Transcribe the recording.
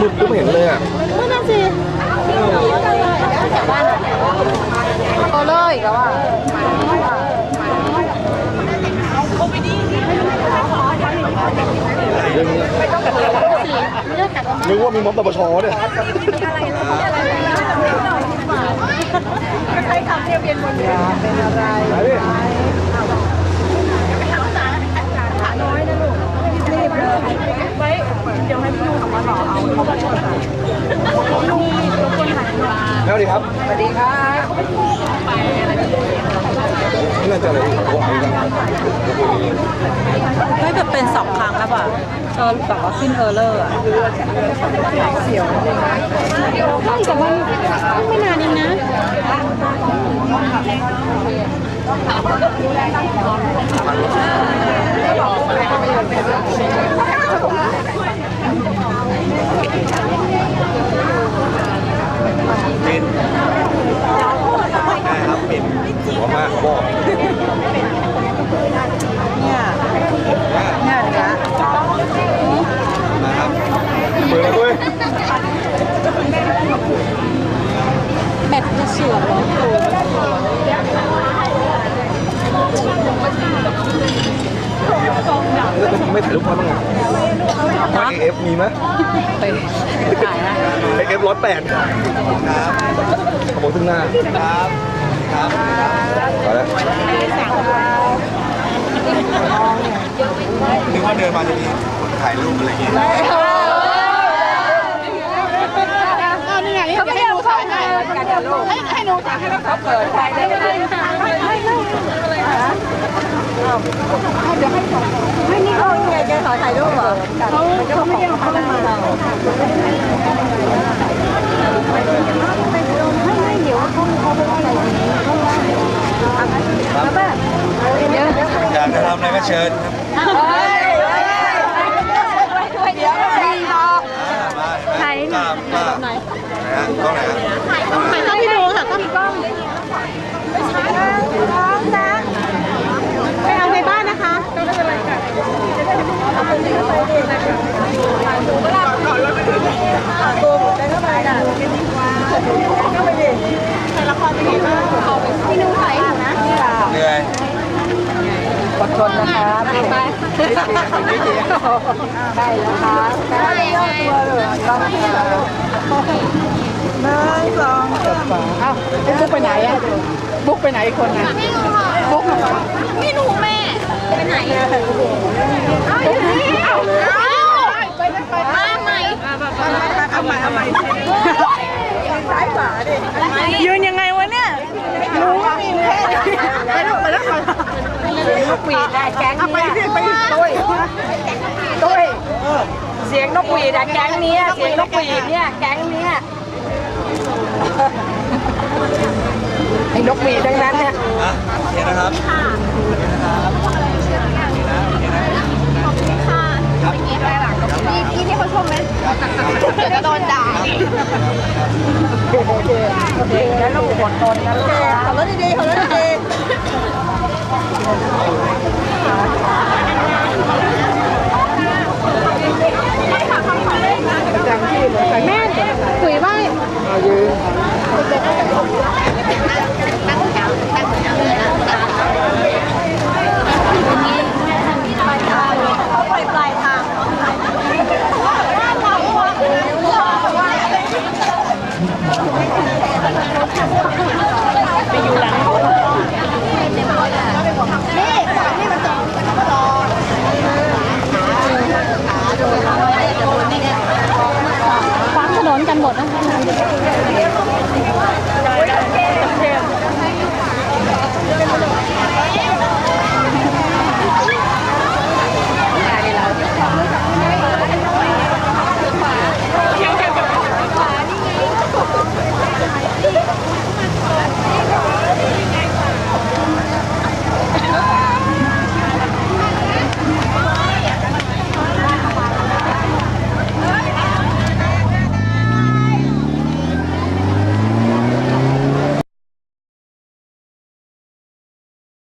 มืดก็ไม่เห็นเลยอะก็นั่นสิแถวบ้านโอเลยอีกแล้วอะเรื่องนี้นึกว่ามีม็อบปปชเนี่ยใช้คำเรียบเรียนบนเรือเป็นอะไร ไหนดิ ไว้เดี๋ยวให้พี่ดูมาต่อเอาเขามาช่วยลุงรบกวนถ่าย หน่อยแล้วดีครับสวัสดีครับนี่น่าจะอะไรโอ้ยไม่แบบเป็นสองครั้งแล้วป่ะเออแบบว่าขึ้นเออร์เลอร์อะเสียวใช่แต่ว่าไม่นานเองนะ ปิดได้ครับปิดหัวมากบอก เนี่ยเนี่ยเนี้ย นะครับเปิดด้วย แบตจะเสื่อมแล้ว ไม่ถ่ายรูปมาบ้างไงเอฟมีไหมไปถ่ายนะเอฟร้อยแปดครับขโมยขึ้นหน้าครับครับมาแล้วนึกว่าเดินมาจะมีคนถ่ายรูปอะไรอย่างเงี้ย เอานี่ไงนี่ให้หนูถ่ายให้ ให้ให้หนูถ่ายให้แล้วเขาเปิดถ่ายได้ไหมให้ให้เดี๋ยวให้สอไม่นี่เขาไงแกขอถ่ายรูปเหรอเขาเขาไม่ได้เอาเขาม่ได้เราไม่ไม่เดี๋ยวเขาเขาไปว่าอะไรดีเขาว่าแล้วแบบเดี๋ยวอยากจะทำอะไรก็เชิญครับ เฮ้ยเดี๋ยวไม่รอ มาเห็นไหมกล้ากล้า ไหนฮะกล้องไหนฮะถ่ายต้องพี่ดูค่ะต้องมีกล้องน้องนะไปเอาในบ้านนะคะไม่เป็นไรค่ะเอาไปเองนะคะเวลาก่อนรถไปถึงตัวผมได้เข้าไปน่ะเข้าไปดิถ่ายละครเป็นไงบ้างพี่นูถ่ายอยู่นะเหนื่อยอดทนนะคะไปไปได้แล้วค่ะได้ยังไงต้อง นึ่งสองสามเอ้าบุ๊กไปไหนอะบุ๊กไปไหนอีกคนนะบุ๊กไม่รู้แม่ ไปไหนอะเอาอยู่นี่เอาไปไปมาใหม่เอาใหม่เอาใหม่ซ้ายขวาดิยืนยังไงวะเนี่ยรู้ว่ามีแค่ไปแล้วไปแล้วไปนกหวีดแก๊งนี้ไปตุ้ยตุ้ยเสียงนกหวีดแก๊งนี้เสียงนกหวีดเนี่ยแก๊งนี้ ไอ้นกหวีดดังนั้นเนี่ยอะโอเคนะครับพี่ที่เขาชมไหมจะโดนด่าโอเคโอเคงั้นเราอดทนนะลูกขับรถดีๆขับรถดีๆ้อนกันหมดนะคะ